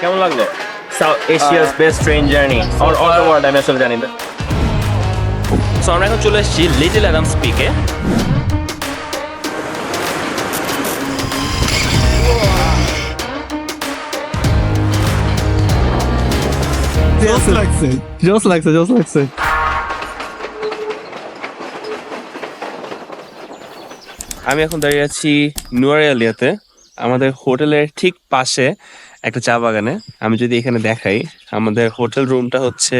কেমন লাগল? South Asia's best train journey or all the world আমি আসলে জানি না। সো আমরা এখন চলে এসেছি লিটল অ্যাডামস পিকে জোস লাগছে জোস লাগছে জোস লাগছে আমি এখন দাঁড়িয়ে আছি নুয়ারিয়ালিয়াতে আমাদের হোটেলের ঠিক পাশে। একটা চা বাগানে। আমি যদি এখানে দেখাই, আমাদের হোটেল রুমটা হচ্ছে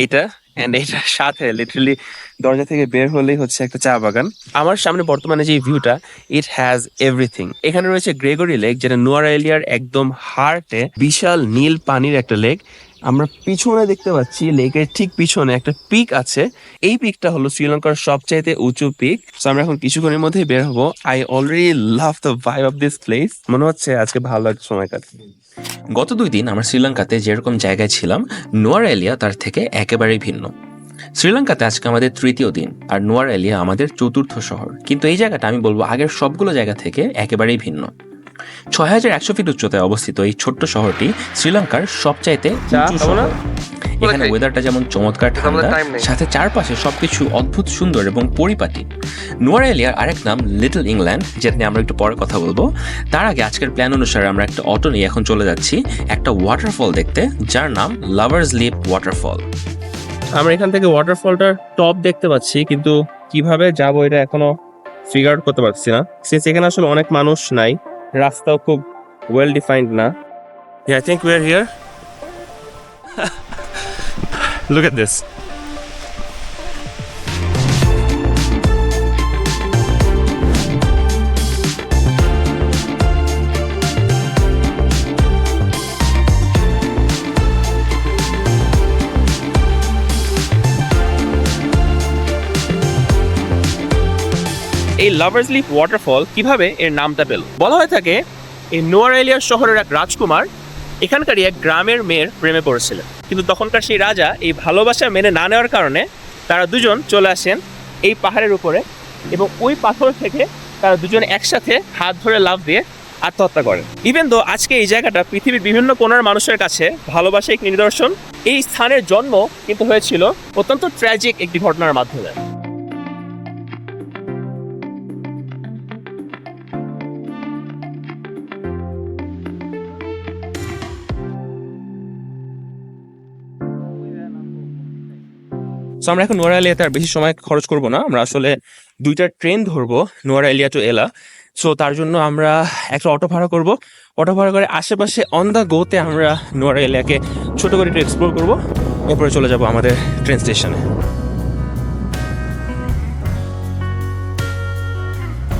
এইটা অ্যান্ড এইটার সাথে লিটারালি দরজা থেকে বের হলেই হচ্ছে একটা চা বাগান। আমার সামনে বর্তমানে যে ভিউটা ইট হ্যাজ এভরিথিং এখানে রয়েছে গ্রেগরি লেক যেটা নুয়ারাইলিয়ার একদম হার্টে বিশাল নীল পানির একটা লেক আমরা পিছনে দেখতে পাচ্ছি লেকের ঠিক পিছনে একটা পিক আছে। এই পিকটা হলো শ্রীলঙ্কার সবচাইতে উঁচু পিক তো আমরা এখন কিছুক্ষণের মধ্যেই বের হব। I already love the vibe of this place মনে হচ্ছে আজকে ভালো একটা সময় কাটবে। গত দুই দিন আমরা শ্রীলঙ্কাতে যেরকম জায়গায় ছিলাম, নোয়ার এলিয়া তার থেকে একেবারেই ভিন্ন। শ্রীলঙ্কাতে আজকে আমাদের তৃতীয় দিন, আর নোয়ার এলিয়া আমাদের চতুর্থ শহর। কিন্তু এই জায়গাটা আমি বলব আগের সবগুলো জায়গা থেকে একেবারেই ভিন্ন। ছয় হাজার একশো ফিট উচ্চতায় অবস্থিত এই ছোট্ট শহরটি শ্রীলঙ্কার সবচাইতে চা উঁচু শহর। এখানে ওয়েদারটা যেমন চমৎকার ঠান্ডা সাথে চারপাশে সবকিছু অদ্ভুত সুন্দর এবং পরিপাটি। নোয়ার এলিয়ার আরেক নাম লিটল ইংল্যান্ড যেটা নিয়ে আমরা একটু পরে কথা বলব। তার আগে আজকের প্ল্যান অনুসারে আমরা একটা অটো নিয়ে এখন চলে যাচ্ছি একটা ওয়াটারফল দেখতে যার নাম লাভার্স লিপ ওয়াটারফল আমরা এখান থেকে ওয়াটারফলটার টপ দেখতে পাচ্ছি কিন্তু কীভাবে যাব এটা এখনও ফিগার করতে পারছি না। সিন্স এখানে আসলে অনেক মানুষ নাই রাস্তাও খুব ওয়েল ডিফাইন্ড না। I think we are here look at this এই লাভার্স লিপ ওয়াটারফল কীভাবে এর নামটা পেল? বলা হয়ে থাকে, এই নোয়ার এলিয়ার শহরের এক রাজকুমার এখানকারই এক গ্রামের মেয়ের প্রেমে পড়েছিলেন। কিন্তু তখনকার সেই রাজা এই ভালোবাসা মেনে না নেওয়ার কারণে তারা দুজন চলে আসেন এই পাহাড়ের উপরে এবং ওই পাথর থেকে তারা দুজন একসাথে হাত ধরে লাভ দিয়ে আত্মহত্যা করেন। ইভেন তো আজকে এই জায়গাটা পৃথিবীর বিভিন্ন কোণার মানুষের কাছে ভালোবাসা এক নিদর্শন, এই স্থানের জন্ম কিন্তু হয়েছিল অত্যন্ত ট্র্যাজিক একটি ঘটনার মাধ্যমে। সো আমরা এখন নোয়ারা এলিয়াতে আর বেশি সময় খরচ করব না। আমরা আসলে দুইটা ট্রেন ধরবো, নোয়ারা এলিয়া টু এলা। সো তার জন্য আমরা একটা অটো ভাড়া করব। অটো ভাড়া করে আশেপাশে অন দ্য গোতে আমরা নোয়ারা এলিয়াকে ছোটো করে একটু এক্সপ্লোর করব। এরপরে চলে যাব আমাদের ট্রেন স্টেশনে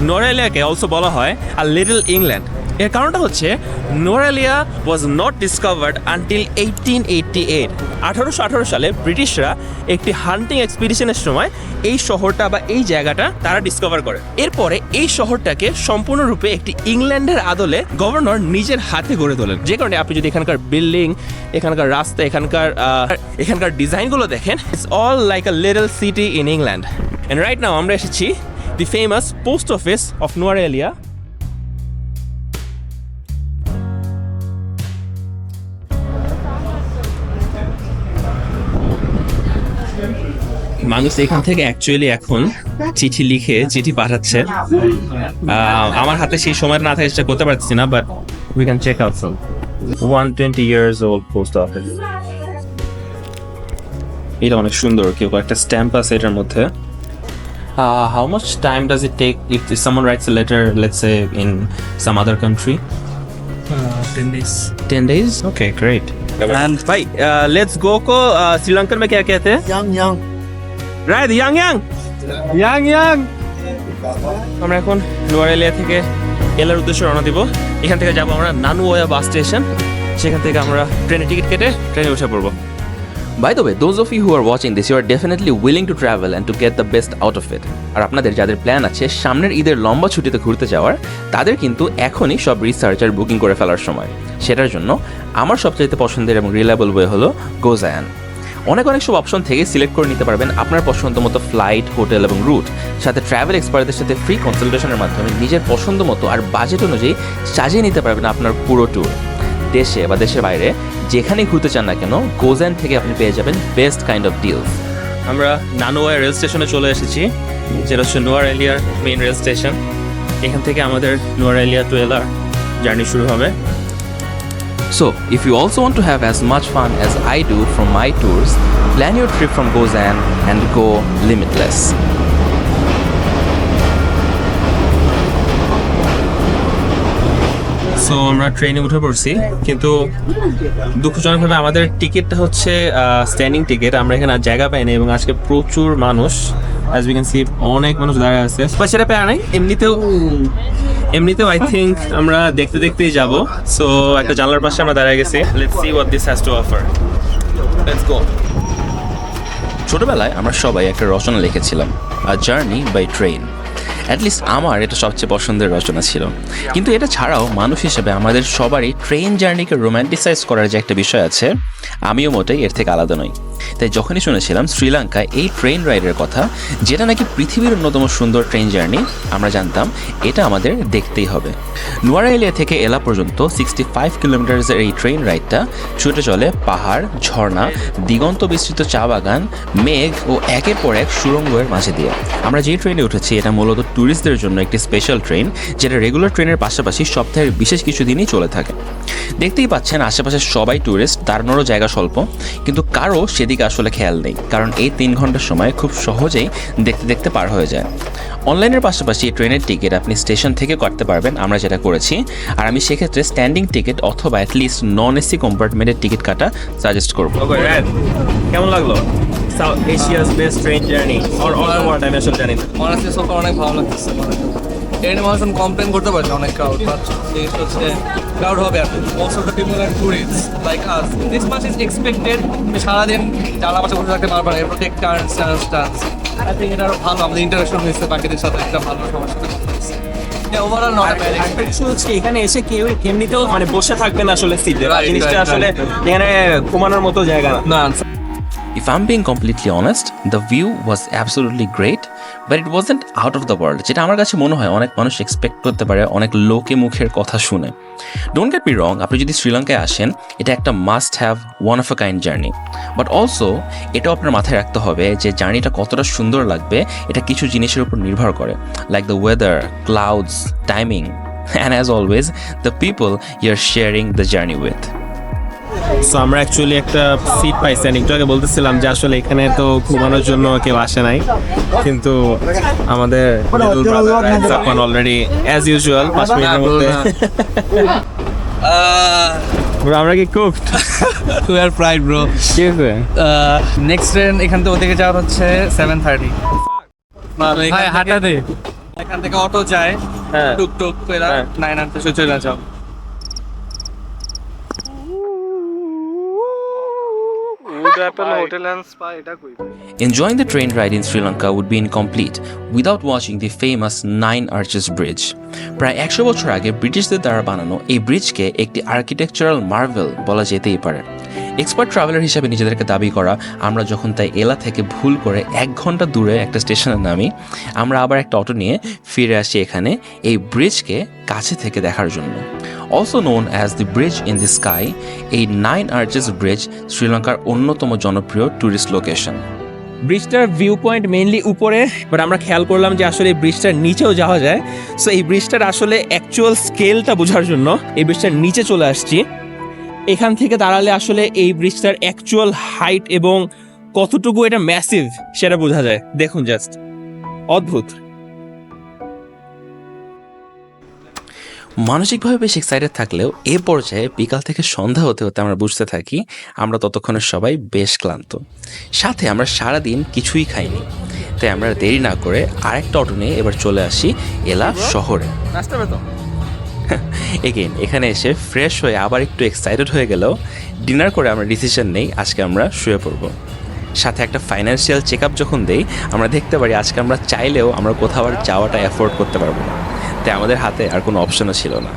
নোয়ারা নোরালিয়াকে অলসো বলা হয় আর লিটল ইংল্যান্ড এর কারণটা হচ্ছে, Nuwara Eliya was not discovered until eighteen eighty eight আঠারোশো আঠারো সালে ব্রিটিশরা একটি হান্টিং এক্সপিডিশনের সময় এই শহরটা বা এই জায়গাটা তারা ডিসকভার করে। এরপরে এই শহরটাকে সম্পূর্ণরূপে একটি ইংল্যান্ডের আদলে গভর্নর নিজের হাতে গড়ে তোলেন। যে কারণে আপনি যদি এখানকার বিল্ডিং এখানকার রাস্তা, এখানকার এখানকার ডিজাইনগুলো দেখেন it's all like a little city in England and right now আমরা এসেছি the famous post office of Nuarelia. মানুষ এখান থেকে অ্যাকচুয়ালি এখন চিঠি লিখে চিঠি পাঠাচ্ছে। আমার হাতে সেই সময় না থাকে সেটা করতে পারছি না but we can check out from one twenty years old post office এটা অনেক সুন্দর কেউ একটা স্ট্যাম্প আছে এটার মধ্যে। How much time does it take if someone writes a letter let's a in some other country okay great ভাই let's go কো শ্রীলঙ্কার মে কে কে থে রায় ইয়াং ইয়াং। ইয়াং ইয়াং। আমরা এখন লোয়ার এলিয়া থেকে এলার উদ্দেশ্যে রওনা দিব। এখান থেকে যাব আমরা নানুওয়া বাস স্টেশন। সেখান থেকে আমরা ট্রেনের টিকিট কেটে ট্রেনে উঠে পড়ব। By the way those of you who are watching this you are definitely willing to travel and to get the best out of it আর আপনাদের যাদের প্ল্যান আছে সামনের ঈদের লম্বা ছুটিতে ঘুরতে যাওয়ার তাদের কিন্তু এখনই সব রিসার্চ আর বুকিং করে ফেলার সময়। সেটার জন্য আমার সবচাইতে পছন্দের এবং রিলায়েবল ওয়ে হলো গোজায়ান অনেক অনেক সব অপশন থেকে সিলেক্ট করে নিতে পারবেন আপনার পছন্দ মতো ফ্লাইট হোটেল এবং রুট সাথে ট্রাভেল এক্সপার্টদের সাথে ফ্রি কনসালটেশনের মাধ্যমে নিজের পছন্দ মতো আর বাজেট অনুযায়ী সাজিয়ে নিতে পারবেন আপনার পুরো ট্যুর দেশে বা দেশের বাইরে যেখানেই ঘুরতে চান না কেন গোজ্যান থেকে আপনি পেয়ে যাবেন বেস্ট কাইন্ড অফ ডিলস আমরা নানোয়া রেল স্টেশনে চলে এসেছি, যেটা হচ্ছে নোয়ার এলিয়ার মেইন রেল স্টেশন এখান থেকে আমাদের নোয়ার এলিয়া টু এলার জার্নি শুরু হবে। So, if you also want to have as much fun as I do from my tours, plan your trip from Gozan and go limitless. So আমরা ট্রেনে উঠে পড়ছি কিন্তু দুঃখজনকভাবে আমাদের টিকিটটা হচ্ছে স্ট্যান্ডিং টিকিট আমরা এখানে জায়গা পাইনি এবং আজকে প্রচুর মানুষ অ্যাজ উই ক্যান সি অনেক মানুষ দাঁড়িয়ে আছে বা সেটা পেয়ে নাই এমনিতেও এমনিতেও আই থিঙ্ক আমরা দেখতে দেখতেই যাব। সো একটা জানলার পাশে আমরা দাঁড়িয়ে গেছি। Let's see what this has to offer let's go ছোটবেলায় আমরা সবাই একটা রচনা লিখেছিলাম a journey by train at least আমার এটা সবচেয়ে পছন্দের রচনা ছিল। কিন্তু এটা ছাড়াও মানুষ হিসেবে আমাদের সবারই ট্রেন জার্নিকে রোম্যান্টিসাইজ করার যে একটা বিষয় আছে, আমিও মোটেই এর থেকে আলাদা নই। তাই যখনই শুনেছিলাম শ্রীলঙ্কায় এই ট্রেন রাইডের কথা, যেটা নাকি পৃথিবীর অন্যতম সুন্দর ট্রেন জার্নি আমরা জানতাম এটা আমাদের দেখতেই হবে। নোয়ারা এলিয়া থেকে এলা পর্যন্ত সিক্সটি ফাইভ কিলোমিটার্সের এই ট্রেন রাইডটা ছুটে চলে পাহাড়, ঝর্ণা, দিগন্ত বিস্তৃত চা বাগান, মেঘ ও একের পর এক সুড়ঙ্গের মাঝে দিয়ে। আমরা যে ট্রেনে উঠেছি, এটা মূলত ট্যুরিস্টদের জন্য একটি স্পেশাল ট্রেন যেটা রেগুলার ট্রেনের পাশাপাশি সপ্তাহের বিশেষ কিছু দিনই চলে থাকে। দেখতেই পাচ্ছেন, আশেপাশে সবাই ট্যুরিস্ট দাঁড়ানোরও জায়গা স্বল্প, কিন্তু কারও সেদিকে আসলে খেয়াল নেই কারণ এই তিন ঘণ্টার সময় খুব সহজেই দেখতে দেখতে পার হয়ে যায়। অনলাইনের পাশাপাশি এই ট্রেনের টিকিট আপনি স্টেশন থেকে কাটতে পারবেন আমরা যেটা করেছি। আর আমি সেক্ষেত্রে স্ট্যান্ডিং টিকিট অথবা অ্যাটলিস্ট নন এসি কম্পার্টমেন্টের টিকিট কাটা সাজেস্ট করব। কেমন লাগল? South Asia's best train journey or all world আমি আসলে জানি না অনেক ভালো লাগতেছে। কমপ্লেন করতে অনেক ক্রাউড বাট জিনিসটা হচ্ছে ক্রাউড হবে আর most of the people are tourist like us this much is expected সারাদিন জানা পাশে বসে থাকতে পারবে না। এরপর take turns turns turns I think এটা আরও ভালো। আমাদের ইন্টারাকশন হয়েছে বাকিদের সাথে। একটা ভালো সাথে ওভারঅল নট ব্যাড হচ্ছে এখানে এসে কেউ এমনিতেও মানে বসে থাকবেন আসলে সিটে জিনিসটা আসলে এখানে ঘুমানোর মতো জায়গা না। If I'm being completely honest, the view was absolutely great, but it wasn't out of the world. যেটা আমার কাছে মনে হয় অনেক মানুষ এক্সপেক্ট করতে পারে অনেক লোকে মুখের কথা শুনে। ডোন্ট গেট মি রং আপনি যদি শ্রীলঙ্কায় আসেন এটা একটা must have one of a kind journey but also এটাও আপনার মাথায় রাখতে হবে যে জার্নিটা কতটা সুন্দর লাগবে এটা কিছু জিনিসের উপর নির্ভর করে। Like the weather clouds timing and as always the people you are sharing the journey with so আমরা অ্যাকচুয়ালি একটা সিট পাইছি একটু আগে বলতেছিলাম যে আসলে এখানে তো ঘুমানোর জন্য কেউ আসে নাই। কিন্তু আমাদের অলরেডি অ্যাজ ইউজুয়াল পাঁচ মিনিটের মধ্যে। আমরা কি কুকড টু আর প্রাইড ব্রো নেক্সট ট্রেন এখান থেকে ওদিকে যাওয়ার হচ্ছে সেভেন থার্টি হাঁটা দে। এখান থেকে অটো যায়। হ্যাঁ। টুকটুক হ্যাঁ। নাইন আনতে চলে যাও। অ্যান্ড স্পা এটা কই Enjoying the train ride in Sri Lanka would be incomplete without watching the famous Nine Arches Bridge. প্রায় একশো বছর আগে ব্রিটিশদের দ্বারা বানানো এই ব্রিজকে একটি আর্কিটেকচারাল মার্ভেল বলা যেতেই পারে এক্সপার্ট ট্রাভেলার হিসেবে নিজেদেরকে দাবি করা, আমরা যখন তাই এলা থেকে ভুল করে এক ঘণ্টা দূরে একটা স্টেশনে নামি, আমরা আবার একটা অটো নিয়ে ফিরে আসি এখানে এই ব্রিজকে কাছে থেকে দেখার জন্য। Also known as the bridge in the sky এই নাইন আর্চেস ব্রিজ শ্রীলঙ্কার অন্যতম জনপ্রিয় ট্যুরিস্ট লোকেশন ব্রিজটার ভিউ পয়েন্ট মেইনলি উপরে বাট আমরা খেয়াল করলাম যে আসলে এই ব্রিজটার নিচেও যাওয়া যায়। সো এই ব্রিজটার আসলে অ্যাকচুয়াল স্কেলটা বোঝার জন্য এই ব্রিজটার নিচে চলে আসছি। এখান থেকে দাঁড়ালে আসলে এই ব্রিজটার অ্যাকচুয়াল হাইট এবং কতটুকু এটা ম্যাসিভ সেটা বোঝা যায়। দেখুন জাস্ট অদ্ভুত। মানসিকভাবে বেশ এক্সাইটেড থাকলেও এ পর্যায়ে বিকাল থেকে সন্ধ্যা হতে হতে আমরা বুঝতে থাকি আমরা ততক্ষণে সবাই বেশ ক্লান্ত। সাথে আমরা সারাদিন কিছুই খাইনি। তাই আমরা দেরি না করে আরেকটা অটো নিয়ে এবার চলে আসি এলা শহরে। নাচতে হবে তো এগেইন এখানে এসে ফ্রেশ হয়ে আবার একটু এক্সাইটেড হয়ে গেলেও ডিনার করে আমরা ডিসিশন নেই, আজকে আমরা শুয়ে পড়ব। সাথে একটা ফাইন্যান্সিয়াল চেক আপ যখন দেই, আমরা দেখতে পারি আজকে আমরা চাইলেও আমরা কোথাও আর যাওয়াটা অ্যাফোর্ড করতে পারব না। তাই আমাদের হাতে আর কোনো অপশনও ছিল না।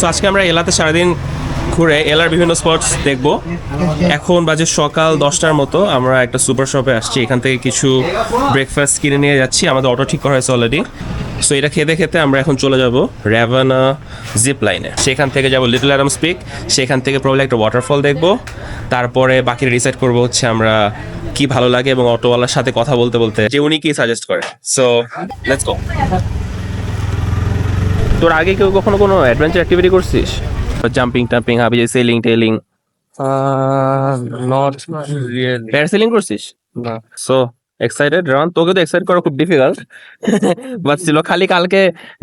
সো আজকে আমরা এলাতে সারাদিন ঘুরে এলার বিভিন্ন স্পটস দেখব। এখন বাজে সকাল দশটার মতো, আমরা একটা সুপার শপে আসছি। এখান থেকে কিছু ব্রেকফাস্ট কিনে নিয়ে যাচ্ছি। আমাদের অটো ঠিক করা হয়েছে অলরেডি সো এটা খেতে খেতে আমরা এখন চলে যাব র্যাভানা জিপ লাইনে সেখান থেকে যাব লিটল অ্যাডামস স্পিক সেখান থেকে প্রবলেম একটা ওয়াটারফল দেখব। তারপরে বাকি ডিসাইড করব হচ্ছে আমরা কি ভালো লাগে এবং অটোওয়ালার সাথে কথা বলতে বলতে যে উনি কি সাজেস্ট করে। সো লেটস গো তোর আগে কেউ কখনো কোনো অ্যাডভেঞ্চার অ্যাক্টিভিটি করছিস? জাম্পিং টাম্পিং হাবি সেলিং টেলিং নট রিয়েল প্যারাসেলিং করছিস? না। সো এক্সাইটেড রান তোকে তো এক্সাইট করা খুব ডিফিকাল্ট বাট ছিল খালি কালকে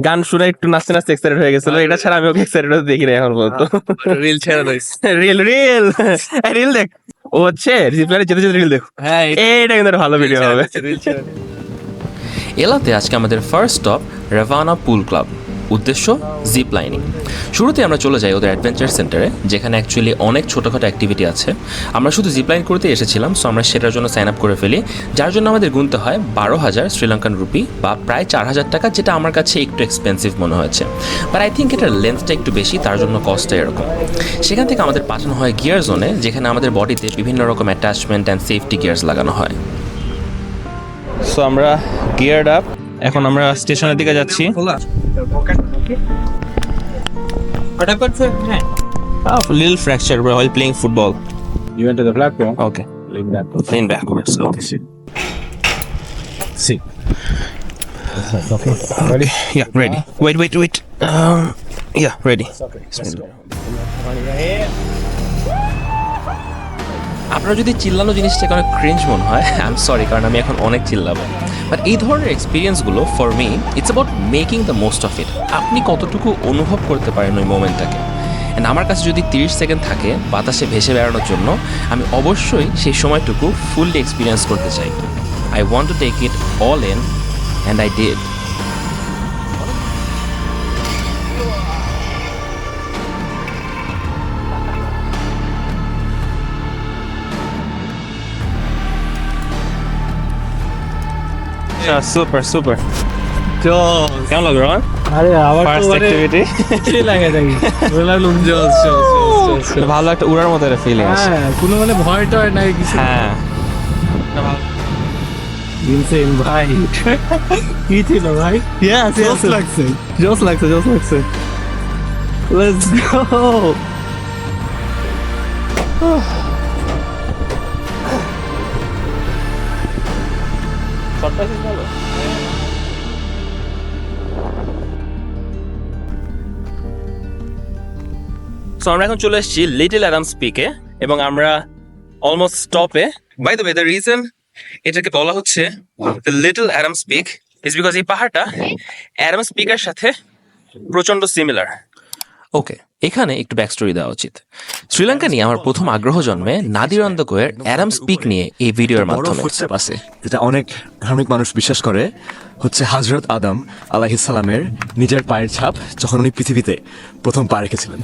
গান শুনে একটু নাচতে নাচতে এক্সাইটেড হয়ে গেছিল। এটা ছাড়া আমি ওকে এক্সাইটেড দেখি না এখন পর্যন্ত। রিল ছেড়ে দিস রিল রিল রিল দেখ। ও হচ্ছে জিপলারে যেতে যেতে রিল দেখ। হ্যাঁ এইটা কিন্তু ভালো ভিডিও হবে। রিল ছেড়ে এলাতে আজকে আমাদের first stop Ravana pool club উদ্দেশ্য জিপ লাইনিং শুরুতে আমরা চলে যাই ওদের অ্যাডভেঞ্চার সেন্টারে যেখানে অ্যাকচুয়ালি অনেক ছোটোখাটো অ্যাক্টিভিটি আছে। আমরা শুধু জিপ লাইন করতে এসেছিলাম সো আমরা সেটার জন্য সাইন আপ করে ফেলি। যার জন্য আমাদের গুনতে হয় বারো হাজার শ্রীলঙ্কান রুপি বা প্রায় চার হাজার টাকা, যেটা আমার কাছে একটু এক্সপেন্সিভ মনে হয়েছে। বাট আই থিঙ্ক এটার লেন্থটা একটু বেশি, তার জন্য কস্টটা এরকম। সেখান থেকে আমাদের পাঠানো হয় গিয়ার জোনে যেখানে আমাদের বডিতে বিভিন্ন রকম অ্যাটাচমেন্ট অ্যান্ড সেফটি গিয়ার্স লাগানো হয়। সো আমরা গিয়ার্ড আপ এখন আমরা স্টেশনের দিকে যাচ্ছি খোলা ওটা করছে হ্যাঁ lil fracture while playing football You enter the platform. okay Lean back. lean backwards okay See. Okay. Ready? yeah ready wait wait wait um, yeah ready আপনার যদি চিল্লানো জিনিসটাকে অনেক ক্রিঞ্জ মনে হয় আই এম সরি কারণ আমি এখন অনেক চিল্লাবো। বাট এই ধরনের এক্সপিরিয়েন্সগুলো for me it's about making the most of it আপনি কতটুকু অনুভব করতে পারেন ওই মোমেন্টটাকে অ্যান্ড আমার কাছে যদি তিরিশ সেকেন্ড থাকে বাতাসে ভেসে বেড়ানোর জন্য, আমি অবশ্যই সেই সময়টুকু ফুললি এক্সপিরিয়েন্স করতে চাই। I want to take it all in and I did yeah super super. কেমন লাগল আরে আবার ফার্স্ট অ্যাক্টিভিটি কি লাগে দেখি। জোস জোস ভালো একটা উড়ার মতো একটা ফিলিং আছে। হ্যাঁ কোনো মানে ভয় টয় নাই কিছু। হ্যাঁ। ইনসেন ভাই। কি ছিল ভাই? ইয়েস জোস লাগছে। জোস লাগছে জোস লাগছে। লেটস গো সো আমরা এখন চলে এসেছি লিটল অ্যাডামস পিকে এবং আমরা almost স্টপে by the way the reason এটাকে বলা হচ্ছে the little Adams peak is because এই পাহাড়টা অ্যাডামস পিকের সাথে প্রচণ্ড সিমিলার ওকে এখানে একটু ব্যাক স্টোরি দেওয়া উচিত। শ্রীলঙ্কা নিয়ে আমার প্রথম আগ্রহ জন্মে নাদির অন্দকোয়ের অ্যাডাম স্পিক নিয়ে এই ভিডিওর মাধ্যমে আছে। যেটা অনেক ধার্মিক মানুষ বিশ্বাস করে হচ্ছে হাজরত আদম আলাহিসাল্লামের নিজের পায়ের ছাপ যখন উনি পৃথিবীতে প্রথম পা রেখেছিলেন।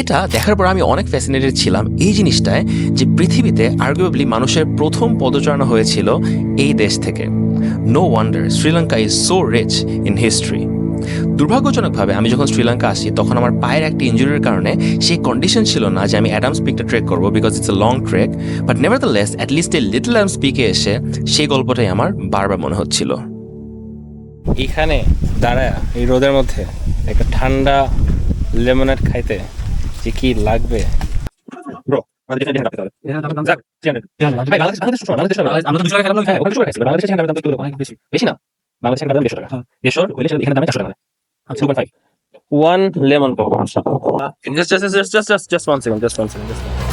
এটা দেখার পর আমি অনেক ফ্যাসিনেটেড ছিলাম এই জিনিসটায় যে পৃথিবীতে আর্গুয়েবলি মানুষের প্রথম পদচারণা হয়েছিল এই দেশ থেকে। No wonder Sri Lanka is so rich in history দুর্ভাগ্যজনকভাবে আমি যখন শ্রীলঙ্কা আসি তখন আমার পায়ের একটা ইঞ্জুরির কারণে সেই কন্ডিশন ছিল না যে আমি অ্যাডামস পিকটা ট্রেক করব because it's a long trek but nevertheless at least এই লিটল অ্যাডামস পিকে এসে সেই গল্পটাই আমার বারবার মনে হচ্ছিল। এখানে দাঁড়ায় এই রোদের মধ্যে একটা ঠান্ডা লেমনেড খাইতে যে কি লাগবে? ব্রো আমাদের বাংলাদেশ- একটু দাম দেড়শো টাকা। দেড়শো, হইলে এখানে দাম চারশো টাকা। 2.5 One lemon pop. Just, just, just, just, just, just one second, just one second, just one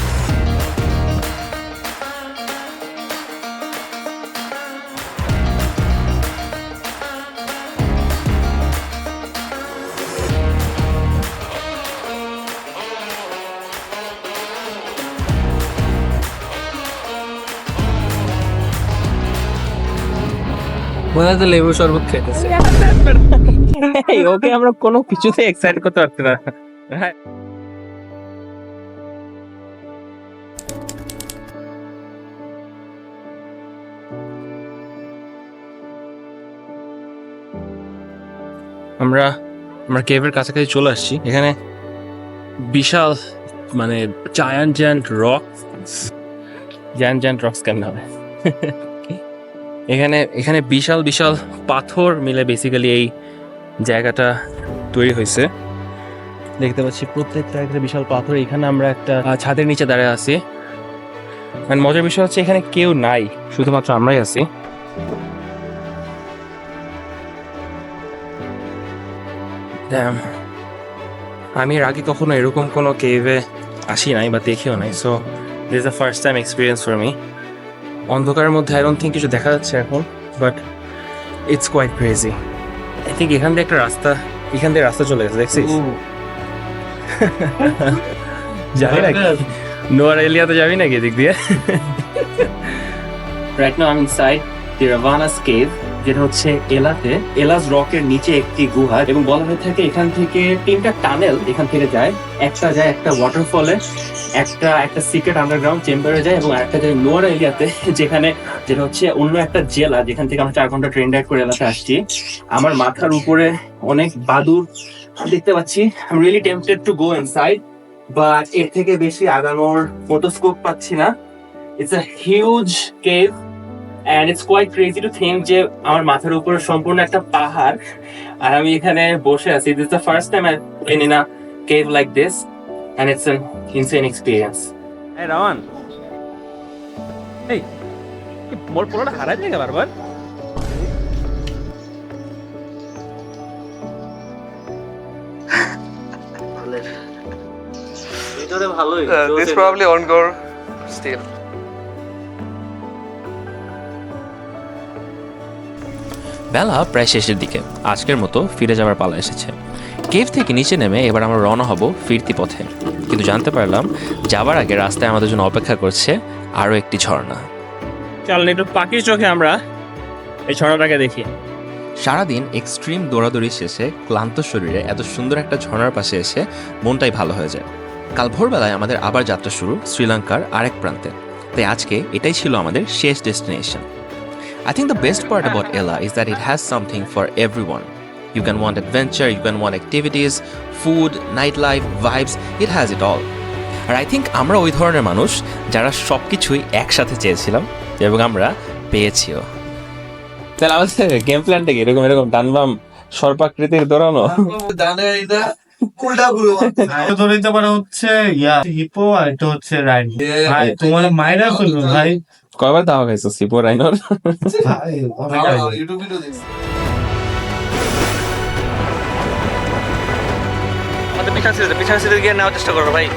মনে লেবু শরবত খেতেছে। ওকে আমরা কোনো কিছুতে এক্সাইট করতে পারছি না। আমরা আমরা কেভের কাছাকাছি চলে আসছি। এখানে বিশাল মানে giant giant rock giant giant rocks কেমন হবে? এখানে এখানে বিশাল বিশাল পাথর মিলে বেসিক্যালি এই জায়গাটা তৈরি হয়েছে। দেখতে পাচ্ছি প্রত্যেকটা একটা বিশাল পাথর। এখানে আমরা একটা ছাদের নিচে দাঁড়িয়ে আছি। মজার বিষয় হচ্ছে এখানে কেউ নাই, শুধুমাত্র আমরাই আছি। আমি এর আগে কখনো এরকম কোনো কেভে আসি নাই বা দেখিও নাই so this the first time experience for me অন্ধকারের মধ্যে আই ডোন্ট থিঙ্ক কিছু দেখা যাচ্ছে এখন but it's quite crazy I think এখান দিয়ে একটা রাস্তা এখান দিয়ে রাস্তা চলে গেছে দেখছিস? যাবি নাকি? নোয়ার এলিয়াতে যাবি নাকি এদিক দিয়ে? Right now I am inside the Ravana's cave যেটা হচ্ছে এলাতে এলাস রকের নিচে একটি গুহা এবং বলা হয়ে থাকে এখান থেকে তিনটা টানেল এখান থেকে যায়। একটা যায় একটা ওয়াটারফলে একটা একটা সিক্রেট আন্ডারগ্রাউন্ড চেম্বারে যায় এবং একটা যায় নোয়ারা এরিয়াতে যেখানে যেটা হচ্ছে অন্য একটা জেলা, যেখান থেকে আমরা চার ঘণ্টা ট্রেন রাইড করে এলাকাতে আসছি। আমার মাথার উপরে অনেক বাদুর দেখতে পাচ্ছি। I really tempted to go inside but এর থেকে বেশি আগানোর মতো স্কোপ পাচ্ছি না। It's a huge cave and it's quite crazy to think যে আমার মাথার উপরে সম্পূর্ণ একটা পাহাড় আর আমি এখানে বসে আছি। This the first time I been in a cave like this and it's an insane experience এই রামান এই মোর পুরোটা হারাই থাকে বারবার? ভিতরে ভালোই। দিস প্রবাবলি বেলা প্রায় শেষের দিকে। আজকের মতো ফিরে যাওয়ার পালা এসেছে। কেভ থেকে নিচে নেমে এবার আমরা রওনা হব ফিরতি পথে। কিন্তু জানতে পারলাম যাবার আগে রাস্তায় আমাদের জন্য অপেক্ষা করছে আরও একটি ঝর্ণা। চল একটু পাখির চোখে আমরা এই ছড়াটাকে দেখি। সারাদিন এক্সট্রিম দৌড়াদৌড়ি শেষে ক্লান্ত শরীরে এত সুন্দর একটা ঝর্ণার পাশে এসে মনটাই ভালো হয়ে যায়। কাল ভোরবেলায় আমাদের আবার যাত্রা শুরু শ্রীলঙ্কার আরেক প্রান্তে। তাই আজকে এটাই ছিল আমাদের শেষ destination. I think the best part about Ella is that it has something for everyone. You can want adventure, you can want activities, food, nightlife, vibes, it has it all. আর আই থিঙ্ক আমরা ওই ধরনের মানুষ যারা সব কিছুই একসাথে চেয়েছিলাম এবং আমরা পেয়েছিও তাহলে আমাদের গেম প্ল্যানটা কি এরকম এরকম ডানবাম সর্পাকৃতির দৌড়ানো ধরে হচ্ছে ইয়া হিপো আর এটা হচ্ছে রাইন ভাই তোমার মাইরা করল ভাই কয়বার দাওয়া খাইছো সিপো রাইনোর। ইউটিউব ভিডিও দেখছি। আমাদের পিছন সিটে পিছন সিটে গিয়ে নেওয়ার চেষ্টা করব ভাই।